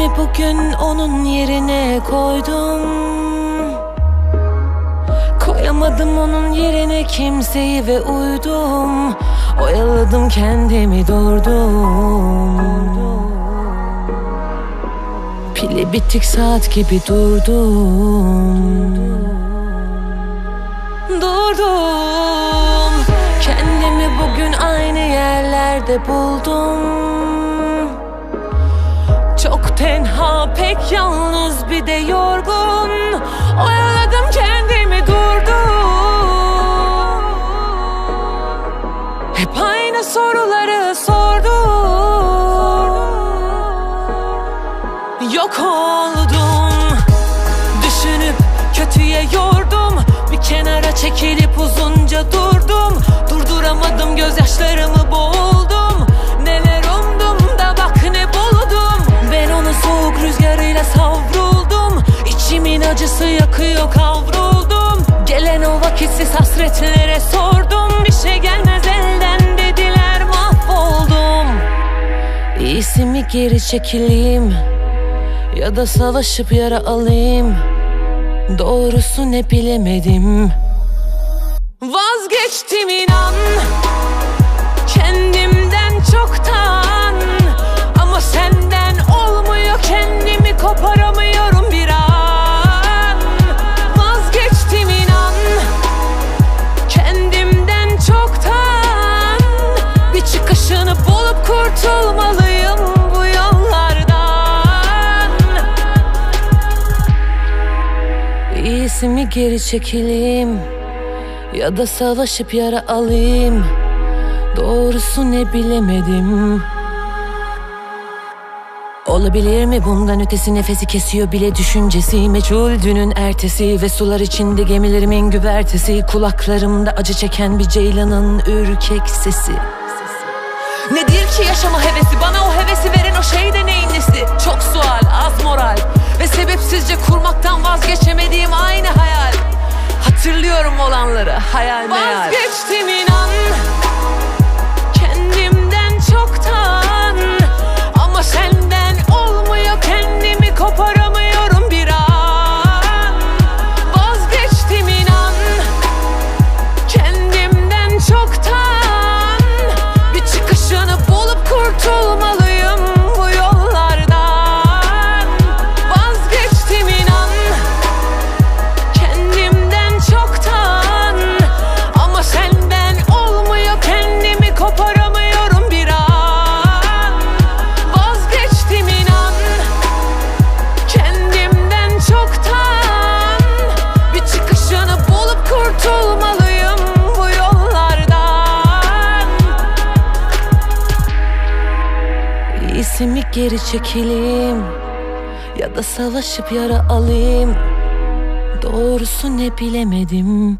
Kendimi bugün onun yerine koydum. Koyamadım onun yerine kimseyi ve uydum. Oyaladım kendimi durdum. Pili bitik saat gibi durdum. Durdum. Kendimi bugün aynı yerlerde buldum pek yalnız bir de yorgun. Oyaladım kendimi durdum Hep aynı soruları sordum. Yok oldum Vakitsiz hasretlere sordum Bir şey gelmez elden dediler mahvoldum. İyisi mi geri çekileyim? Ya da savaşıp yara alayım? Doğrusu ne bilemedim. Vazgeçtim inan Kendimden kurtulmalıyım bu yollardan. İyisi mi geri çekileyim? Ya da savaşıp yara alayım? Doğrusu ne bilemedim. Olabilir mi bundan ötesi? Nefesi kesiyor bile düşüncesi. Meçhul dünün ertesi ve sular içinde gemilerimin güvertesi. Kulaklarımda acı çeken bir ceylanın ürkek sesi. Nedir ki yaşama hevesi bana o hevesi veren o şey de neyin nesi? Çok sual az moral. Ve sebepsizce kurmaktan vazgeçemediğim aynı hayal. Hatırlıyorum olanları hayal meyal. Vazgeçtim İyisi geri çekileyim? Ya da savaşıp yara alayım? Doğrusu ne bilemedim